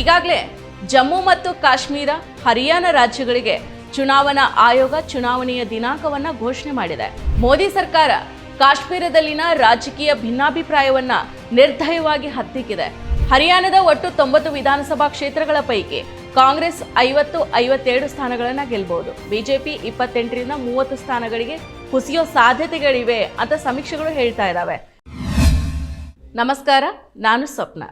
ಈಗಾಗಲೇ ಜಮ್ಮು ಮತ್ತು ಕಾಶ್ಮೀರ, ಹರಿಯಾಣ ರಾಜ್ಯಗಳಿಗೆ ಚುನಾವಣಾ ಆಯೋಗ ಚುನಾವಣೆಯ ದಿನಾಂಕವನ್ನು ಘೋಷಣೆ ಮಾಡಿದೆ. ಮೋದಿ ಸರ್ಕಾರ ಕಾಶ್ಮೀರದಲ್ಲಿನ ರಾಜಕೀಯ ಭಿನ್ನಾಭಿಪ್ರಾಯವನ್ನು ನಿರ್ದಯವಾಗಿ ಹತ್ತಿಕ್ಕಿದೆ. ಹರಿಯಾಣದ ಒಟ್ಟು ತೊಂಬತ್ತು ವಿಧಾನಸಭಾ ಕ್ಷೇತ್ರಗಳ ಪೈಕಿ ಕಾಂಗ್ರೆಸ್ ಐವತ್ತು, ಐವತ್ತೆರಡು ಸ್ಥಾನಗಳನ್ನು ಗೆಲ್ಲಬಹುದು ಬಿಜೆಪಿ ಇಪ್ಪತ್ತೆಂಟರಿಂದ ಮೂವತ್ತು ಸ್ಥಾನಗಳಿಗೆ ಕುಸಿಯೋ ಸಾಧ್ಯತೆಗಳಿವೆ ಅಂತ ಸಮೀಕ್ಷೆಗಳು ಹೇಳ್ತಾ ಇದ್ದಾವೆ ನಮಸ್ಕಾರ, ನಾನು ಸ್ವಪ್ನ.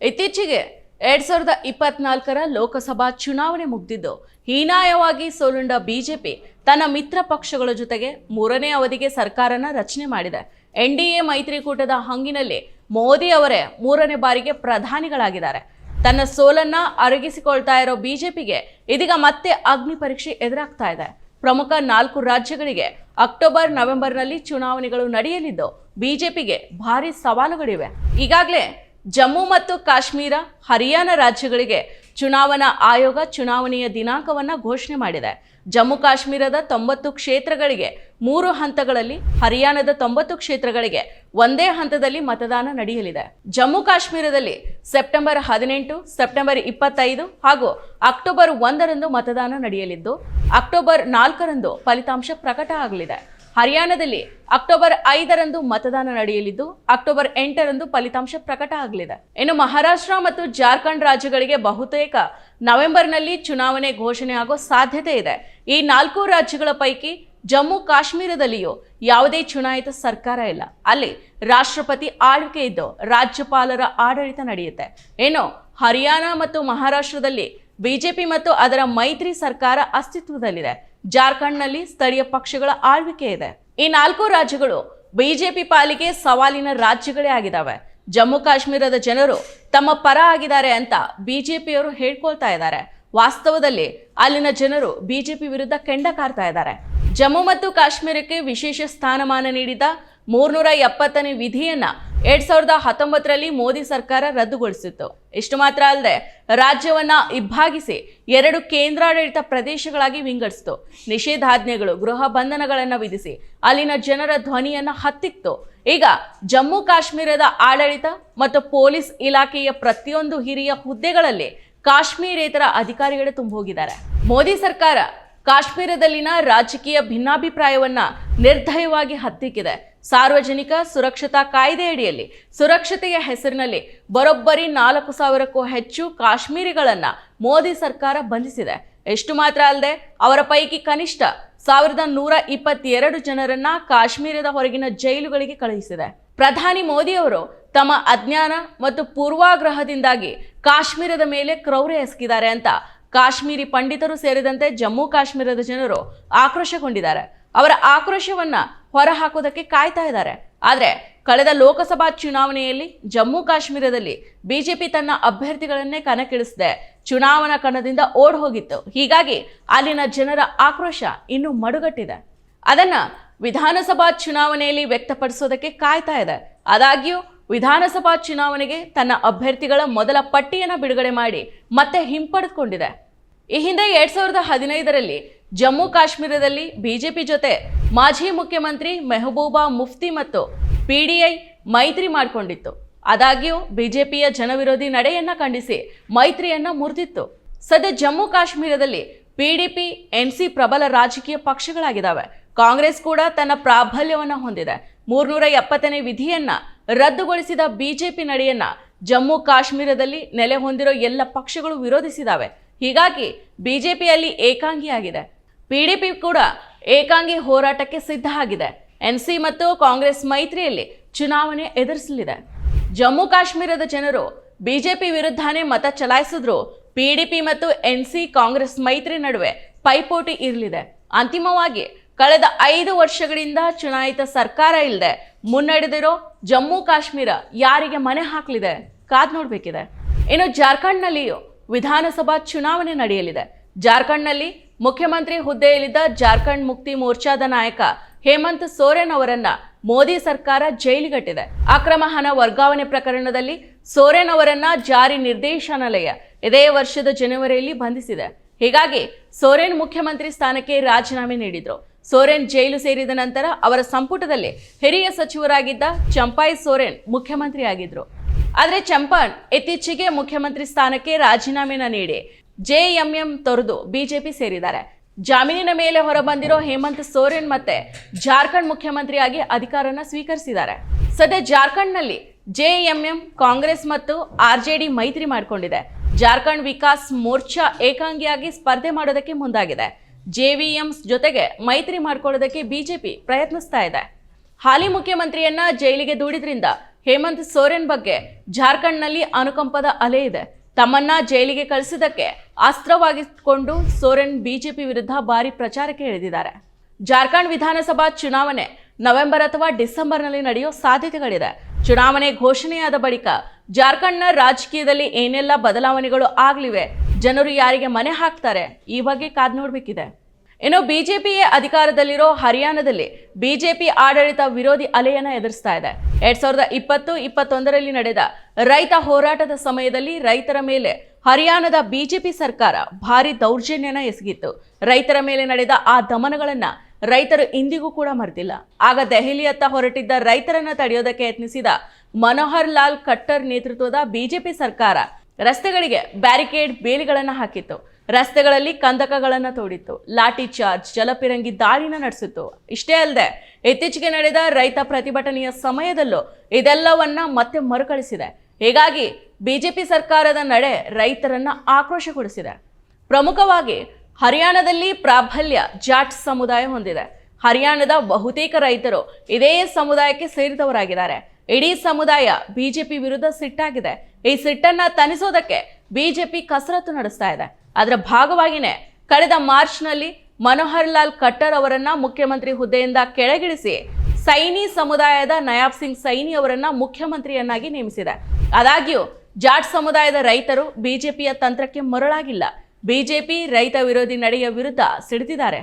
ಇತ್ತೀಚೆಗೆ ಎರಡ್ ಸಾವಿರದ ಇಪ್ಪತ್ನಾಲ್ಕರ ಲೋಕಸಭಾ ಚುನಾವಣೆ ಮುಗ್ದಿದ್ದು, ಹೀನಾಯವಾಗಿ ಸೋಲುಂಡ ಬಿಜೆಪಿ ತನ್ನ ಮಿತ್ರ ಪಕ್ಷಗಳ ಜೊತೆಗೆ ಮೂರನೇ ಅವಧಿಗೆ ಸರ್ಕಾರನ ರಚನೆ ಮಾಡಿದೆ. ಎನ್ ಡಿ ಎ ಮೈತ್ರಿಕೂಟದ ಹಂಗಿನಲ್ಲಿ ಮೋದಿ ಅವರೇ ಮೂರನೇ ಬಾರಿಗೆ ಪ್ರಧಾನಿಗಳಾಗಿದ್ದಾರೆ. ತನ್ನ ಸೋಲನ್ನ ಅರಗಿಸಿಕೊಳ್ತಾ ಇರೋ ಬಿಜೆಪಿಗೆ ಇದೀಗ ಮತ್ತೆ ಅಗ್ನಿ ಪರೀಕ್ಷೆ ಎದುರಾಗ್ತಾ ಇದೆ. ಪ್ರಮುಖ ನಾಲ್ಕು ರಾಜ್ಯಗಳಿಗೆ ಅಕ್ಟೋಬರ್, ನವೆಂಬರ್ನಲ್ಲಿ ಚುನಾವಣೆಗಳು ನಡೆಯಲಿದ್ದು, ಬಿಜೆಪಿಗೆ ಭಾರಿ ಸವಾಲುಗಳಿವೆ. ಈಗಾಗಲೇ ಜಮ್ಮು ಮತ್ತು ಕಾಶ್ಮೀರ, ಹರಿಯಾಣ ರಾಜ್ಯಗಳಿಗೆ ಚುನಾವಣಾ ಆಯೋಗ ಚುನಾವಣೆಯ ದಿನಾಂಕವನ್ನು ಘೋಷಣೆ ಮಾಡಿದೆ. ಜಮ್ಮು ಕಾಶ್ಮೀರದ ತೊಂಬತ್ತು ಕ್ಷೇತ್ರಗಳಿಗೆ ಮೂರು ಹಂತಗಳಲ್ಲಿ, ಹರಿಯಾಣದ ತೊಂಬತ್ತು ಕ್ಷೇತ್ರಗಳಿಗೆ ಒಂದೇ ಹಂತದಲ್ಲಿ ಮತದಾನ ನಡೆಯಲಿದೆ. ಜಮ್ಮು ಕಾಶ್ಮೀರದಲ್ಲಿ ಸೆಪ್ಟೆಂಬರ್ ಹದಿನೆಂಟು, ಸೆಪ್ಟೆಂಬರ್ ಇಪ್ಪತ್ತೈದು ಹಾಗೂ ಅಕ್ಟೋಬರ್ ಒಂದರಂದು ಮತದಾನ ನಡೆಯಲಿದ್ದು, ಅಕ್ಟೋಬರ್ ನಾಲ್ಕರಂದು ಫಲಿತಾಂಶ ಪ್ರಕಟ ಆಗಲಿದೆ. ಹರಿಯಾಣದಲ್ಲಿ ಅಕ್ಟೋಬರ್ ಐದರಂದು ಮತದಾನ ನಡೆಯಲಿದ್ದು, ಅಕ್ಟೋಬರ್ ಎಂಟರಂದು ಫಲಿತಾಂಶ ಪ್ರಕಟ ಆಗಲಿದೆ. ಇನ್ನು ಮಹಾರಾಷ್ಟ್ರ ಮತ್ತು ಜಾರ್ಖಂಡ್ ರಾಜ್ಯಗಳಿಗೆ ಬಹುತೇಕ ನವೆಂಬರ್ನಲ್ಲಿ ಚುನಾವಣೆ ಘೋಷಣೆ ಆಗೋ ಸಾಧ್ಯತೆ ಇದೆ. ಈ ನಾಲ್ಕು ರಾಜ್ಯಗಳ ಪೈಕಿ ಜಮ್ಮು ಕಾಶ್ಮೀರದಲ್ಲಿಯೂ ಯಾವುದೇ ಚುನಾಯಿತ ಸರ್ಕಾರ ಇಲ್ಲ. ಅಲ್ಲಿ ರಾಷ್ಟ್ರಪತಿ ಆಳ್ವಿಕೆ ಇದ್ದು, ರಾಜ್ಯಪಾಲರ ಆಡಳಿತ ನಡೆಯುತ್ತೆ. ಏನು ಹರಿಯಾಣ ಮತ್ತು ಮಹಾರಾಷ್ಟ್ರದಲ್ಲಿ ಬಿಜೆಪಿ ಮತ್ತು ಅದರ ಮೈತ್ರಿ ಸರ್ಕಾರ ಅಸ್ತಿತ್ವದಲ್ಲಿದೆ. ಜಾರ್ಖಂಡ್ನಲ್ಲಿ ಸ್ಥಳೀಯ ಪಕ್ಷಗಳ ಆಳ್ವಿಕೆ ಇದೆ. ಈ ನಾಲ್ಕು ರಾಜ್ಯಗಳು ಬಿಜೆಪಿ ಪಾಲಿಗೆ ಸವಾಲಿನ ರಾಜ್ಯಗಳೇ ಆಗಿದ್ದಾವೆ. ಜಮ್ಮು ಕಾಶ್ಮೀರದ ಜನರು ತಮ್ಮ ಪರ ಆಗಿದ್ದಾರೆ ಅಂತ ಬಿಜೆಪಿಯವರು ಹೇಳ್ಕೊಳ್ತಾ ಇದ್ದಾರೆ. ವಾಸ್ತವದಲ್ಲಿ ಅಲ್ಲಿನ ಜನರು ಬಿಜೆಪಿ ವಿರುದ್ಧ ಕೆಂಡ ಕಾರ್ತಾ ಇದ್ದಾರೆ. ಜಮ್ಮು ಮತ್ತು ಕಾಶ್ಮೀರಕ್ಕೆ ವಿಶೇಷ ಸ್ಥಾನಮಾನ ನೀಡಿದ ಮೂರ್ನೂರ ಎಪ್ಪತ್ತನೇ ವಿಧಿಯನ್ನ ಎರಡ್ ಸಾವಿರದ ಹತ್ತೊಂಬತ್ತರಲ್ಲಿ ಮೋದಿ ಸರ್ಕಾರ ರದ್ದುಗೊಳಿಸಿತ್ತು. ಇಷ್ಟು ಮಾತ್ರ ಅಲ್ಲದೆ, ರಾಜ್ಯವನ್ನ ಇಬ್ಬಾಗಿಸಿ ಎರಡು ಕೇಂದ್ರಾಡಳಿತ ಪ್ರದೇಶಗಳಾಗಿ ವಿಂಗಡಿಸಿತು. ನಿಷೇಧಾಜ್ಞೆಗಳು, ಗೃಹ ಬಂಧನಗಳನ್ನು ವಿಧಿಸಿ ಅಲ್ಲಿನ ಜನರ ಧ್ವನಿಯನ್ನ ಹತ್ತಿತ್ತು. ಈಗ ಜಮ್ಮು ಕಾಶ್ಮೀರದ ಆಡಳಿತ ಮತ್ತು ಪೊಲೀಸ್ ಇಲಾಖೆಯ ಪ್ರತಿಯೊಂದು ಹಿರಿಯ ಹುದ್ದೆಗಳಲ್ಲಿ ಕಾಶ್ಮೀರೇತರ ತುಂಬ ತುಂಬೋಗಿದ್ದಾರೆ. ಮೋದಿ ಸರ್ಕಾರ ಕಾಶ್ಮೀರದಲ್ಲಿನ ರಾಜಕೀಯ ಭಿನ್ನಾಭಿಪ್ರಾಯವನ್ನ ನಿರ್ದಯವಾಗಿ ಹತ್ತಿಕ್ಕಿದೆ. ಸಾರ್ವಜನಿಕ ಸುರಕ್ಷತಾ ಕಾಯ್ದೆಯಡಿಯಲ್ಲಿ ಸುರಕ್ಷತೆಯ ಹೆಸರಿನಲ್ಲಿ ಬರೋಬ್ಬರಿ ನಾಲ್ಕು ಸಾವಿರಕ್ಕೂ ಹೆಚ್ಚು ಕಾಶ್ಮೀರಿಗಳನ್ನ ಮೋದಿ ಸರ್ಕಾರ ಬಂಧಿಸಿದೆ. ಎಷ್ಟು ಮಾತ್ರ ಅಲ್ಲದೆ ಅವರ ಪೈಕಿ ಕನಿಷ್ಠ ಸಾವಿರದ ನೂರ ಇಪ್ಪತ್ತೆರಡು ಜನರನ್ನ ಕಾಶ್ಮೀರದ ಹೊರಗಿನ ಜೈಲುಗಳಿಗೆ ಕಳುಹಿಸಿದೆ. ಪ್ರಧಾನಿ ಮೋದಿ ಅವರು ತಮ್ಮ ಅಜ್ಞಾನ ಮತ್ತು ಪೂರ್ವಾಗ್ರಹದಿಂದಾಗಿ ಕಾಶ್ಮೀರದ ಮೇಲೆ ಕ್ರೌರ್ಯ ಎಸಗಿದ್ದಾರೆ ಅಂತ ಕಾಶ್ಮೀರಿ ಪಂಡಿತರು ಸೇರಿದಂತೆ ಜಮ್ಮು ಕಾಶ್ಮೀರದ ಜನರು ಆಕ್ರೋಶಗೊಂಡಿದ್ದಾರೆ. ಅವರ ಆಕ್ರೋಶವನ್ನ ಹೊರಹಾಕೋದಕ್ಕೆ ಕಾಯ್ತಾ ಇದ್ದಾರೆ. ಆದರೆ ಕಳೆದ ಲೋಕಸಭಾ ಚುನಾವಣೆಯಲ್ಲಿ ಜಮ್ಮು ಕಾಶ್ಮೀರದಲ್ಲಿ ಬಿಜೆಪಿ ತನ್ನ ಅಭ್ಯರ್ಥಿಗಳನ್ನೇ ಕಣಕ್ಕಿಳಿಸಿದೆ ಚುನಾವಣಾ ಕಣದಿಂದ ಓಡ್ ಹೋಗಿತ್ತು ಹೀಗಾಗಿ ಅಲ್ಲಿನ ಜನರ ಆಕ್ರೋಶ ಇನ್ನೂ ಮಡುಗಟ್ಟಿದೆ. ಅದನ್ನ ವಿಧಾನಸಭಾ ಚುನಾವಣೆಯಲ್ಲಿ ವ್ಯಕ್ತಪಡಿಸೋದಕ್ಕೆ ಕಾಯ್ತಾ ಇದೆ. ಆದಾಗ್ಯೂ ವಿಧಾನಸಭಾ ಚುನಾವಣೆಗೆ ತನ್ನ ಅಭ್ಯರ್ಥಿಗಳ ಮೊದಲ ಪಟ್ಟಿಯನ್ನು ಬಿಡುಗಡೆ ಮಾಡಿ ಮತ್ತೆ ಹಿಂಪಡೆದುಕೊಂಡಿದೆ. ಈ ಹಿಂದೆ ಎರಡ್ ಸಾವಿರದ ಹದಿನೈದರಲ್ಲಿ ಜಮ್ಮು ಕಾಶ್ಮೀರದಲ್ಲಿ ಬಿಜೆಪಿ ಜೊತೆ ಮಾಜಿ ಮುಖ್ಯಮಂತ್ರಿ ಮೆಹಬೂಬಾ ಮುಫ್ತಿ ಮತ್ತು ಪಿಡಿಐ ಮೈತ್ರಿ ಮಾಡಿಕೊಂಡಿತ್ತು. ಆದಾಗ್ಯೂ ಬಿಜೆಪಿಯ ಜನವಿರೋಧಿ ನಡೆಯನ್ನ ಖಂಡಿಸಿ ಮೈತ್ರಿಯನ್ನ ಮುರಿದಿತ್ತು. ಸದ್ಯ ಜಮ್ಮು ಕಾಶ್ಮೀರದಲ್ಲಿ ಪಿಡಿಪಿ, ಎನ್ಸಿ ಪ್ರಬಲ ರಾಜಕೀಯ ಪಕ್ಷಗಳಾಗಿದ್ದಾವೆ ಕಾಂಗ್ರೆಸ್ ಕೂಡ ತನ್ನ ಪ್ರಾಬಲ್ಯವನ್ನು ಹೊಂದಿದೆ. ಮೂರ್ನೂರ ಎಪ್ಪತ್ತನೇ ವಿಧಿಯನ್ನ ರದ್ದುಗೊಳಿಸಿದ ಬಿಜೆಪಿ ನಡೆಯನ್ನ ಜಮ್ಮು ಕಾಶ್ಮೀರದಲ್ಲಿ ನೆಲೆ ಹೊಂದಿರೋ ಎಲ್ಲ ಪಕ್ಷಗಳು ವಿರೋಧಿಸಿದಾವೆ. ಹೀಗಾಗಿ ಬಿಜೆಪಿಯಲ್ಲಿ ಏಕಾಂಗಿಯಾಗಿದೆ. ಪಿಡಿಪಿ ಕೂಡ ಏಕಾಂಗಿ ಹೋರಾಟಕ್ಕೆ ಸಿದ್ಧ ಆಗಿದೆ ಎನ್ಸಿ ಮತ್ತು ಕಾಂಗ್ರೆಸ್ ಮೈತ್ರಿಯಲ್ಲಿ ಚುನಾವಣೆ ಎದುರಿಸಲಿದೆ. ಜಮ್ಮು ಕಾಶ್ಮೀರದ ಜನರು ಬಿಜೆಪಿ ವಿರುದ್ಧನೇ ಮತ ಚಲಾಯಿಸಿದ್ರು ಪಿಡಿಪಿ ಮತ್ತು ಎನ್ಸಿ ಕಾಂಗ್ರೆಸ್ ಮೈತ್ರಿ ನಡುವೆ ಪೈಪೋಟಿ ಇರಲಿದೆ. ಅಂತಿಮವಾಗಿ ಕಳೆದ ಐದು ವರ್ಷಗಳಿಂದ ಚುನಾಯಿತ ಸರ್ಕಾರ ಇಲ್ಲದೆ ಮುನ್ನಡೆದಿರೋ ಜಮ್ಮು ಕಾಶ್ಮೀರ ಯಾರಿಗೆ ಮನೆ ಹಾಕಲಿದೆ? ಕಾದ್ ನೋಡಬೇಕಿದೆ. ಇನ್ನು ಜಾರ್ಖಂಡ್ನಲ್ಲಿಯೂ ವಿಧಾನಸಭಾ ಚುನಾವಣೆ ನಡೆಯಲಿದೆ. ಜಾರ್ಖಂಡ್ನಲ್ಲಿ ಮುಖ್ಯಮಂತ್ರಿ ಹುದ್ದೆಯಲ್ಲಿದ್ದ ಜಾರ್ಖಂಡ್ ಮುಕ್ತಿ ಮೋರ್ಚಾದ ನಾಯಕ ಹೇಮಂತ್ ಸೋರೆನ್ ಅವರನ್ನ ಮೋದಿ ಸರ್ಕಾರ ಜೈಲಿಗಟ್ಟಿದೆ. ಅಕ್ರಮ ಹಣ ವರ್ಗಾವಣೆ ಪ್ರಕರಣದಲ್ಲಿ ಸೋರೆನ್ ಅವರನ್ನ ಜಾರಿ ನಿರ್ದೇಶನಾಲಯ ಇದೇ ವರ್ಷದ ಜನವರಿಯಲ್ಲಿ ಬಂಧಿಸಿದೆ. ಹೀಗಾಗಿ ಸೋರೆನ್ ಮುಖ್ಯಮಂತ್ರಿ ಸ್ಥಾನಕ್ಕೆ ರಾಜೀನಾಮೆ ನೀಡಿದರು. ಸೋರೆನ್ ಜೈಲು ಸೇರಿದ ನಂತರ ಅವರ ಸಂಪುಟದಲ್ಲಿ ಹಿರಿಯ ಸಚಿವರಾಗಿದ್ದ ಚಂಪಾಯಿ ಸೋರೆನ್ ಮುಖ್ಯಮಂತ್ರಿಯಾಗಿದ್ರು. ಆದರೆ ಚಂಪಾಣ್ ಇತ್ತೀಚೆಗೆ ಮುಖ್ಯಮಂತ್ರಿ ಸ್ಥಾನಕ್ಕೆ ರಾಜೀನಾಮೆನ ನೀಡಿ ಜೆಎಂಎಂ ತೊರೆದು ಬಿಜೆಪಿ ಸೇರಿದ್ದಾರೆ. ಜಾಮೀನಿನ ಮೇಲೆ ಹೊರಬಂದಿರೋ ಹೇಮಂತ್ ಸೋರೆನ್ ಮತ್ತೆ ಜಾರ್ಖಂಡ್ ಮುಖ್ಯಮಂತ್ರಿಯಾಗಿ ಅಧಿಕಾರನ ಸ್ವೀಕರಿಸಿದ್ದಾರೆ. ಸದ್ಯ ಜಾರ್ಖಂಡ್ನಲ್ಲಿ ಜೆಎಂಎಂ, ಕಾಂಗ್ರೆಸ್ ಮತ್ತು ಆರ್ಜೆಡಿ ಮೈತ್ರಿ ಮಾಡಿಕೊಂಡಿದೆ. ಜಾರ್ಖಂಡ್ ವಿಕಾಸ್ ಮೋರ್ಚಾ ಏಕಾಂಗಿಯಾಗಿ ಸ್ಪರ್ಧೆ ಮಾಡೋದಕ್ಕೆ ಮುಂದಾಗಿದೆ. ಜೆವಿಎಂ ಜೊತೆಗೆ ಮೈತ್ರಿ ಮಾಡ್ಕೊಳ್ಳೋದಕ್ಕೆ ಬಿಜೆಪಿ ಪ್ರಯತ್ನಿಸ್ತಾ ಇದೆ. ಹಾಲಿ ಮುಖ್ಯಮಂತ್ರಿಯನ್ನ ಜೈಲಿಗೆ ದೂಡಿದ್ರಿಂದ ಹೇಮಂತ್ ಸೋರೆನ್ ಬಗ್ಗೆ ಜಾರ್ಖಂಡ್ನಲ್ಲಿ ಅನುಕಂಪದ ಅಲೆ ಇದೆ. ತಮ್ಮನ್ನ ಜೈಲಿಗೆ ಕಳಿಸಿದ್ದಕ್ಕೆ ಅಸ್ತ್ರವಾಗಿಸಿಕೊಂಡು ಸೋರೆನ್ ಬಿಜೆಪಿ ವಿರುದ್ಧ ಭಾರಿ ಪ್ರಚಾರಕ್ಕೆ ಇಳಿದಿದ್ದಾರೆ. ಜಾರ್ಖಂಡ್ ವಿಧಾನಸಭಾ ಚುನಾವಣೆ ನವೆಂಬರ್ ಅಥವಾ ಡಿಸೆಂಬರ್ನಲ್ಲಿ ನಡೆಯೋ ಸಾಧ್ಯತೆಗಳಿದೆ. ಚುನಾವಣೆ ಘೋಷಣೆಯಾದ ಬಳಿಕ ಜಾರ್ಖಂಡ್ನ ರಾಜಕೀಯದಲ್ಲಿ ಏನೆಲ್ಲ ಬದಲಾವಣೆಗಳು ಆಗಲಿವೆ, ಜನರು ಯಾರಿಗೆ ಮನೆ ಹಾಕ್ತಾರೆ, ಈ ಬಗ್ಗೆ ಕಾದ್ ನೋಡ್ಬೇಕಿದೆ ಇನ್ನು ಬಿಜೆಪಿಯೇ ಅಧಿಕಾರದಲ್ಲಿರೋ ಹರಿಯಾಣದಲ್ಲಿ ಬಿಜೆಪಿ ಆಡಳಿತ ವಿರೋಧಿ ಅಲೆಯನ್ನ ಎದುರಿಸ್ತಾ ಇದೆ. ಎರಡ್ ಸಾವಿರದ ಇಪ್ಪತ್ತು, ಇಪ್ಪತ್ತೊಂದರಲ್ಲಿ ನಡೆದ ರೈತ ಹೋರಾಟದ ಸಮಯದಲ್ಲಿ ರೈತರ ಮೇಲೆ ಹರಿಯಾಣದ ಬಿಜೆಪಿ ಸರ್ಕಾರ ಭಾರಿ ದೌರ್ಜನ್ಯನ ಎಸಗಿತ್ತು. ರೈತರ ಮೇಲೆ ನಡೆದ ಆ ದಮನಗಳನ್ನ ರೈತರು ಇಂದಿಗೂ ಕೂಡ ಮರೆತಿಲ್ಲ. ಆಗ ದೆಹಲಿಯತ್ತ ಹೊರಟಿದ್ದ ರೈತರನ್ನ ತಡೆಯೋದಕ್ಕೆ ಯತ್ನಿಸಿದ ಮನೋಹರ್ ಲಾಲ್ ಖಟ್ಟರ್ ನೇತೃತ್ವದ ಬಿಜೆಪಿ ಸರ್ಕಾರ ರಸ್ತೆಗಳಿಗೆ ಬ್ಯಾರಿಕೇಡ್ ಬೇಲಿಗಳನ್ನು ಹಾಕಿತ್ತು. ರಸ್ತೆಗಳಲ್ಲಿ ಕಂದಕಗಳನ್ನು ತೋಡಿತ್ತು. ಲಾಠಿ ಚಾರ್ಜ್, ಜಲಪಿರಂಗಿ ದಾಳಿನ ನಡೆಸಿತ್ತು. ಇಷ್ಟೇ ಅಲ್ಲದೆ ಇತ್ತೀಚೆಗೆ ನಡೆದ ರೈತ ಪ್ರತಿಭಟನೆಯ ಸಮಯದಲ್ಲೂ ಇದೆಲ್ಲವನ್ನ ಮತ್ತೆ ಮರುಕಳಿಸಿದೆ. ಹೀಗಾಗಿ ಬಿಜೆಪಿ ಸರ್ಕಾರದ ನಡೆ ರೈತರನ್ನ ಆಕ್ರೋಶಗೊಳಿಸಿದೆ. ಪ್ರಮುಖವಾಗಿ ಹರಿಯಾಣದಲ್ಲಿ ಪ್ರಾಬಲ್ಯ ಜಾಟ್ ಸಮುದಾಯ ಹೊಂದಿದೆ. ಹರಿಯಾಣದ ಬಹುತೇಕ ರೈತರು ಇದೇ ಸಮುದಾಯಕ್ಕೆ ಸೇರಿದವರಾಗಿದ್ದಾರೆ. ಇಡೀ ಸಮುದಾಯ ಬಿಜೆಪಿ ವಿರುದ್ಧ ಸಿಟ್ಟಾಗಿದೆ. ಈ ಸಿಟ್ಟನ್ನ ತನಿಸೋದಕ್ಕೆ ಬಿಜೆಪಿ ಕಸರತ್ತು ನಡೆಸ್ತಾ ಇದೆ. ಅದರ ಭಾಗವಾಗಿನೇ ಕಳೆದ ಮಾರ್ಚ್ನಲ್ಲಿ ಮನೋಹರ್ ಲಾಲ್ ಖಟ್ಟರ್ ಅವರನ್ನ ಮುಖ್ಯಮಂತ್ರಿ ಹುದ್ದೆಯಿಂದ ಕೆಳಗಿಳಿಸಿ ಸೈನಿ ಸಮುದಾಯದ ನಯಾಬ್ ಸಿಂಗ್ ಸೈನಿ ಅವರನ್ನ ಮುಖ್ಯಮಂತ್ರಿಯನ್ನಾಗಿ ನೇಮಿಸಿದೆ. ಆದಾಗ್ಯೂ ಜಾಟ್ ಸಮುದಾಯದ ರೈತರು ಬಿಜೆಪಿಯ ತಂತ್ರಕ್ಕೆ ಮರಳಾಗಿಲ್ಲ. ಬಿಜೆಪಿ ರೈತ ವಿರೋಧಿ ನಡೆಯ ವಿರುದ್ಧ ಸಿಡಿದಿದ್ದಾರೆ.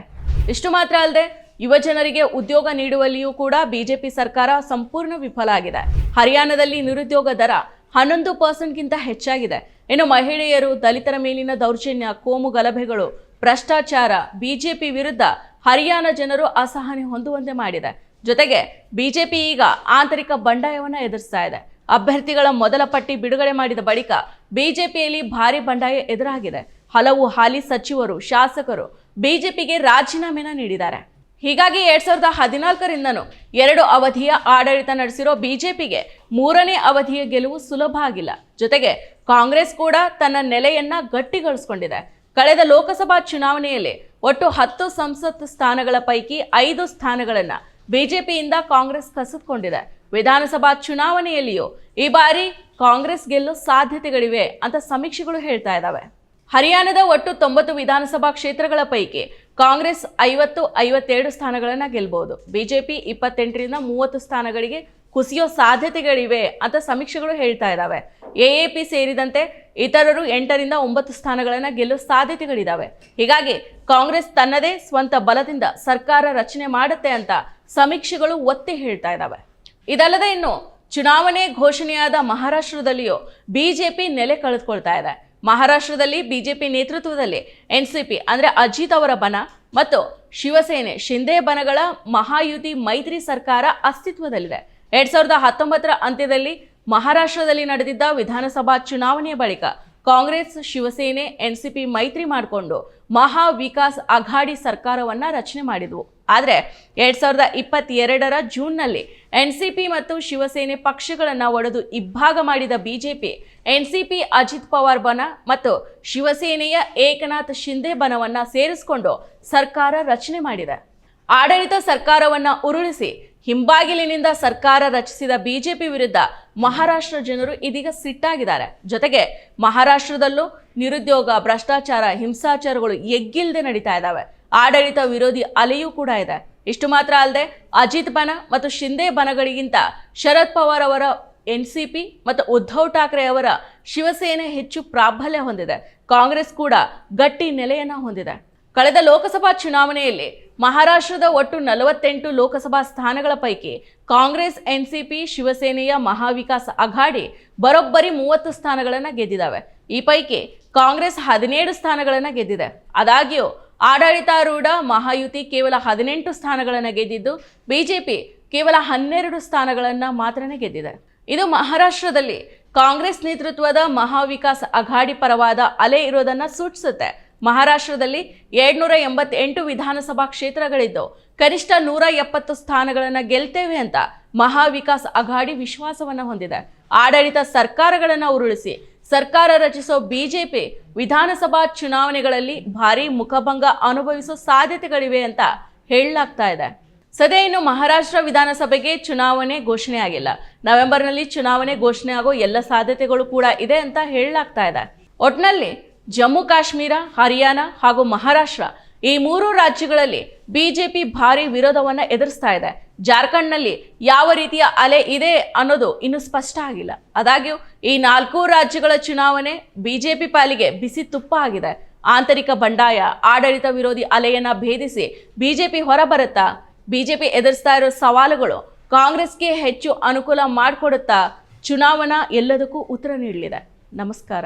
ಇಷ್ಟು ಮಾತ್ರ ಅಲ್ಲದೆ ಯುವ ಜನರಿಗೆ ಉದ್ಯೋಗ ನೀಡುವಲ್ಲಿಯೂ ಕೂಡ ಬಿಜೆಪಿ ಸರ್ಕಾರ ಸಂಪೂರ್ಣ ವಿಫಲ ಆಗಿದೆ. ಹರಿಯಾಣದಲ್ಲಿ ನಿರುದ್ಯೋಗ ದರ ಹನ್ನೊಂದು ಪರ್ಸೆಂಟ್ಗಿಂತ ಹೆಚ್ಚಾಗಿದೆ. ಇನ್ನು ಮಹಿಳೆಯರು ದಲಿತರ ಮೇಲಿನ ದೌರ್ಜನ್ಯ, ಕೋಮು ಗಲಭೆಗಳು, ಭ್ರಷ್ಟಾಚಾರ, ಬಿಜೆಪಿ ವಿರುದ್ಧ ಹರಿಯಾಣ ಜನರು ಅಸಹನೆ ಹೊಂದುವಂತೆ ಮಾಡಿದೆ. ಜೊತೆಗೆ ಬಿಜೆಪಿ ಈಗ ಆಂತರಿಕ ಬಂಡಾಯವನ್ನು ಎದುರಿಸ್ತಾ ಇದೆ. ಅಭ್ಯರ್ಥಿಗಳ ಮೊದಲ ಪಟ್ಟಿ ಬಿಡುಗಡೆ ಮಾಡಿದ ಬಳಿಕ ಬಿಜೆಪಿಯಲ್ಲಿ ಭಾರಿ ಬಂಡಾಯ ಎದುರಾಗಿದೆ. ಹಲವು ಹಾಲಿ ಸಚಿವರು, ಶಾಸಕರು ಬಿಜೆಪಿಗೆ ರಾಜೀನಾಮೆನ ನೀಡಿದ್ದಾರೆ. ಹೀಗಾಗಿ ಎರಡ್ ಸಾವಿರದ ಹದಿನಾಲ್ಕರಿಂದನೂ ಎರಡು ಅವಧಿಯ ಆಡಳಿತ ನಡೆಸಿರೋ ಬಿಜೆಪಿಗೆ ಮೂರನೇ ಅವಧಿಯ ಗೆಲುವು ಸುಲಭ ಆಗಿಲ್ಲ. ಜೊತೆಗೆ ಕಾಂಗ್ರೆಸ್ ಕೂಡ ತನ್ನ ನೆಲೆಯನ್ನ ಗಟ್ಟಿಗೊಳಿಸಿಕೊಂಡಿದೆ. ಕಳೆದ ಲೋಕಸಭಾ ಚುನಾವಣೆಯಲ್ಲಿ ಒಟ್ಟು ಹತ್ತು ಸಂಸತ್ ಸ್ಥಾನಗಳ ಪೈಕಿ ಐದು ಸ್ಥಾನಗಳನ್ನ ಬಿಜೆಪಿಯಿಂದ ಕಾಂಗ್ರೆಸ್ ಕಸಿದುಕೊಂಡಿದೆ. ವಿಧಾನಸಭಾ ಚುನಾವಣೆಯಲ್ಲಿಯೂ ಈ ಬಾರಿ ಕಾಂಗ್ರೆಸ್ ಗೆಲ್ಲೋ ಸಾಧ್ಯತೆಗಳಿವೆ ಅಂತ ಸಮೀಕ್ಷೆಗಳು ಹೇಳ್ತಾ ಇದ್ದಾವೆ. ಹರಿಯಾಣದ ಒಟ್ಟು ತೊಂಬತ್ತು ವಿಧಾನಸಭಾ ಕ್ಷೇತ್ರಗಳ ಪೈಕಿ ಕಾಂಗ್ರೆಸ್ ಐವತ್ತು, ಐವತ್ತೆರಡು ಸ್ಥಾನಗಳನ್ನು ಗೆಲ್ಬಹುದು ಬಿಜೆಪಿ ಇಪ್ಪತ್ತೆಂಟರಿಂದ ಮೂವತ್ತು ಸ್ಥಾನಗಳಿಗೆ ಕುಸಿಯೋ ಸಾಧ್ಯತೆಗಳಿವೆ ಅಂತ ಸಮೀಕ್ಷೆಗಳು ಹೇಳ್ತಾ ಇದ್ದಾವೆ ಎಎಪಿ ಸೇರಿದಂತೆ ಇತರರು ಎಂಟರಿಂದ ಒಂಬತ್ತು ಸ್ಥಾನಗಳನ್ನು ಗೆಲ್ಲುವ ಸಾಧ್ಯತೆಗಳಿದ್ದಾವೆ ಹೀಗಾಗಿ ಕಾಂಗ್ರೆಸ್ ತನ್ನದೇ ಸ್ವಂತ ಬಲದಿಂದ ಸರ್ಕಾರ ರಚನೆ ಮಾಡುತ್ತೆ ಅಂತ ಸಮೀಕ್ಷೆಗಳು ಒತ್ತಿ ಹೇಳ್ತಾ ಇದ್ದಾವೆ ಇದಲ್ಲದೆ ಇನ್ನು ಚುನಾವಣೆ ಘೋಷಣೆಯಾದ ಮಹಾರಾಷ್ಟ್ರದಲ್ಲಿಯೂ ಬಿಜೆಪಿ ನೆಲೆ ಕಳೆದುಕೊಳ್ತಾ ಇದೆ. ಮಹಾರಾಷ್ಟ್ರದಲ್ಲಿ ಬಿಜೆಪಿ ನೇತೃತ್ವದಲ್ಲಿ ಎನ್ಸಿಪಿ, ಅಂದರೆ ಅಜಿತ್ ಅವರ ಬನ ಮತ್ತು ಶಿವಸೇನೆ ಶಿಂದೆ ಬನಗಳ ಮಹಾಯುತಿ ಮೈತ್ರಿ ಸರ್ಕಾರ ಅಸ್ತಿತ್ವದಲ್ಲಿದೆ. ಎರಡ್ ಸಾವಿರದ ಹತ್ತೊಂಬತ್ತರ ಅಂತ್ಯದಲ್ಲಿ ಮಹಾರಾಷ್ಟ್ರದಲ್ಲಿ ನಡೆದಿದ್ದ ವಿಧಾನಸಭಾ ಚುನಾವಣೆಯ ಬಳಿಕ ಕಾಂಗ್ರೆಸ್, ಶಿವಸೇನೆ, ಎನ್ಸಿಪಿ ಮೈತ್ರಿ ಮಾಡಿಕೊಂಡು ಮಹಾ ವಿಕಾಸ್ ಅಘಾಡಿ ಸರ್ಕಾರವನ್ನ ರಚನೆ ಮಾಡಿದವು. ಆದರೆ ಎರಡ್ ಸಾವಿರದ ಇಪ್ಪತ್ತೆರಡರ ಜೂನ್ನಲ್ಲಿ ಎನ್ ಸಿ ಪಿ ಮತ್ತು ಶಿವಸೇನೆ ಪಕ್ಷಗಳನ್ನು ಒಡೆದು ಇಬ್ಬಾಗ ಮಾಡಿದ ಬಿಜೆಪಿ ಪಿ ಅಜಿತ್ ಪವಾರ್ ಬನ ಮತ್ತು ಶಿವಸೇನೆಯ ಏಕನಾಥ್ ಶಿಂದೆ ಬನವನ್ನು ಸೇರಿಸಿಕೊಂಡು ಸರ್ಕಾರ ರಚನೆ ಮಾಡಿದೆ. ಆಡಳಿತ ಸರ್ಕಾರವನ್ನು ಉರುಳಿಸಿ ಹಿಂಬಾಗಿಲಿನಿಂದ ಸರ್ಕಾರ ರಚಿಸಿದ ಬಿಜೆಪಿ ವಿರುದ್ಧ ಮಹಾರಾಷ್ಟ್ರ ಜನರು ಇದೀಗ ಸಿಟ್ಟಾಗಿದ್ದಾರೆ. ಜೊತೆಗೆ ಮಹಾರಾಷ್ಟ್ರದಲ್ಲೂ ನಿರುದ್ಯೋಗ, ಭ್ರಷ್ಟಾಚಾರ, ಹಿಂಸಾಚಾರಗಳು ಎಗ್ಗಿಲ್ಲದೆ ನಡೀತಾ ಇದ್ದಾವೆ. ಆಡಳಿತ ವಿರೋಧಿ ಅಲೆಯೂ ಕೂಡ ಇದೆ. ಇಷ್ಟು ಮಾತ್ರ ಅಲ್ಲದೆ ಅಜಿತ್ ಬನ ಮತ್ತು ಶಿಂದೆ ಬನಗಳಿಗಿಂತ ಶರದ್ ಪವಾರ್ ಅವರ ಎನ್ ಸಿ ಪಿ ಮತ್ತು ಉದ್ಧವ್ ಠಾಕ್ರೆ ಅವರ ಶಿವಸೇನೆ ಹೆಚ್ಚು ಪ್ರಾಬಲ್ಯ ಹೊಂದಿದೆ. ಕಾಂಗ್ರೆಸ್ ಕೂಡ ಗಟ್ಟಿ ನೆಲೆಯನ್ನು ಹೊಂದಿದೆ. ಕಳೆದ ಲೋಕಸಭಾ ಚುನಾವಣೆಯಲ್ಲಿ ಮಹಾರಾಷ್ಟ್ರದ ಒಟ್ಟು ನಲವತ್ತೆಂಟು ಲೋಕಸಭಾ ಸ್ಥಾನಗಳ ಪೈಕಿ ಕಾಂಗ್ರೆಸ್, ಎನ್ಸಿಪಿ, ಶಿವಸೇನೆಯ ಮಹಾವಿಕಾಸ್ ಅಘಾಡಿ ಬರೋಬ್ಬರಿ ಮೂವತ್ತು ಸ್ಥಾನಗಳನ್ನು ಗೆದ್ದಿದ್ದಾವೆ ಈ ಪೈಕಿ ಕಾಂಗ್ರೆಸ್ ಹದಿನೇಳು ಸ್ಥಾನಗಳನ್ನು ಗೆದ್ದಿದೆ. ಆದಾಗ್ಯೂ, ಆಡಳಿತಾರೂಢ ಮಹಾಯುತಿ ಕೇವಲ ಹದಿನೆಂಟು ಸ್ಥಾನಗಳನ್ನು ಗೆದ್ದಿದ್ದು, ಬಿಜೆಪಿ ಕೇವಲ ಹನ್ನೆರಡು ಸ್ಥಾನಗಳನ್ನು ಮಾತ್ರ ಗೆದ್ದಿದೆ. ಇದು ಮಹಾರಾಷ್ಟ್ರದಲ್ಲಿ ಕಾಂಗ್ರೆಸ್ ನೇತೃತ್ವದ ಮಹಾವಿಕಾಸ್ ಅಘಾಡಿ ಪರವಾದ ಅಲೆ ಇರೋದನ್ನು ಸೂಚಿಸುತ್ತೆ. ಮಹಾರಾಷ್ಟ್ರದಲ್ಲಿ ಏಳ್ನೂರ ಎಂಬತ್ತೆಂಟು ವಿಧಾನಸಭಾ ಕ್ಷೇತ್ರಗಳಿದ್ದು ಕನಿಷ್ಠ ನೂರ ಎಪ್ಪತ್ತು ಸ್ಥಾನಗಳನ್ನು ಗೆಲ್ತೇವೆ ಅಂತ ಮಹಾವಿಕಾಸ್ ಅಘಾಡಿ ವಿಶ್ವಾಸವನ್ನು ಹೊಂದಿದೆ. ಆಡಳಿತ ಸರ್ಕಾರಗಳನ್ನು ಉರುಳಿಸಿ ಸರ್ಕಾರ ರಚಿಸೋ ಬಿಜೆಪಿ ವಿಧಾನಸಭಾ ಚುನಾವಣೆಗಳಲ್ಲಿ ಭಾರಿ ಮುಖಭಂಗ ಅನುಭವಿಸೋ ಸಾಧ್ಯತೆಗಳಿವೆ ಅಂತ ಹೇಳಲಾಗ್ತಾ ಇದೆ. ಸದ್ಯ ಇನ್ನು ಮಹಾರಾಷ್ಟ್ರ ವಿಧಾನಸಭೆಗೆ ಚುನಾವಣೆ ಘೋಷಣೆ ಆಗಿಲ್ಲ. ನವೆಂಬರ್ನಲ್ಲಿ ಚುನಾವಣೆ ಘೋಷಣೆ ಆಗೋ ಎಲ್ಲ ಸಾಧ್ಯತೆಗಳು ಕೂಡ ಇದೆ ಅಂತ ಹೇಳಲಾಗ್ತಾ ಇದೆ. ಒಟ್ನಲ್ಲಿ ಜಮ್ಮು ಕಾಶ್ಮೀರ, ಹರಿಯಾಣ ಹಾಗೂ ಮಹಾರಾಷ್ಟ್ರ ಈ ಮೂರು ರಾಜ್ಯಗಳಲ್ಲಿ ಬಿಜೆಪಿ ಭಾರಿ ವಿರೋಧವನ್ನು ಎದುರಿಸ್ತಾ ಇದೆ. ಜಾರ್ಖಂಡ್ನಲ್ಲಿ ಯಾವ ರೀತಿಯ ಅಲೆ ಇದೆ ಅನ್ನೋದು ಇನ್ನೂ ಸ್ಪಷ್ಟ ಆಗಿಲ್ಲ. ಆದಾಗ್ಯೂ ಈ ನಾಲ್ಕು ರಾಜ್ಯಗಳ ಚುನಾವಣೆ ಬಿಜೆಪಿ ಪಾಲಿಗೆ ಬಿಸಿ ತುಪ್ಪ ಆಗಿದೆ. ಆಂತರಿಕ ಬಂಡಾಯ, ಆಡಳಿತ ವಿರೋಧಿ ಅಲೆಯನ್ನ ಭೇದಿಸಿ ಬಿಜೆಪಿ ಹೊರಬರುತ್ತಾ, ಬಿಜೆಪಿ ಎದುರಿಸ್ತಾ ಇರೋ ಸವಾಲುಗಳು ಕಾಂಗ್ರೆಸ್ಗೆ ಹೆಚ್ಚು ಅನುಕೂಲ ಮಾಡಿಕೊಡುತ್ತಾ ಚುನಾವಣಾ ಎಲ್ಲದಕ್ಕೂ ಉತ್ತರ ನೀಡಲಿದೆ. ನಮಸ್ಕಾರ.